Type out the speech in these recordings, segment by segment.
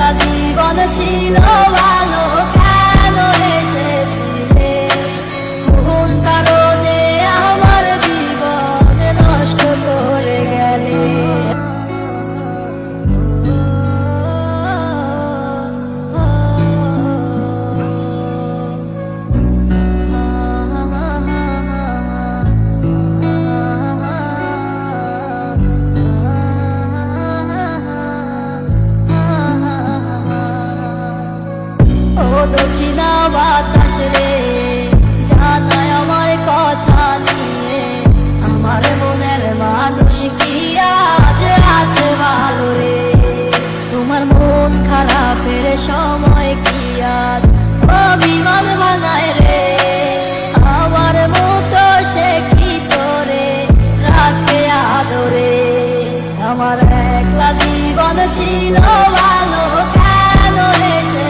একলা জীবন ছিল ভালো। বাতাস রে। জানায় আমার কথা নিয়ে। আমার মনের মানুষ কি আজ আছে ভালো রে? তোমার মন খারাপের সময় কি আজ অভিমান বানায় রে? আমার মতো সে কি করে রাখে আদরে? আমার একলা জীবন ছিল ভালো কেন এসেছিলে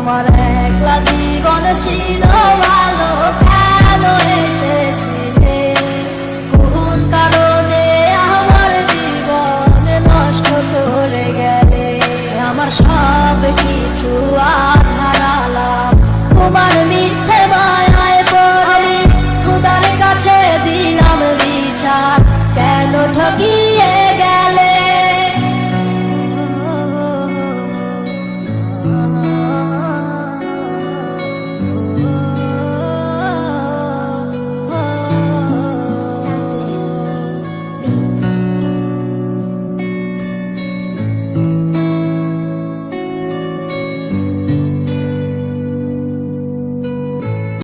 আমার একলা জীবন ছিল ভালো, কেন এসেছিলে কোন কারণে আমার জীবন নষ্ট করে গেলে। আমার সব কিছু আজ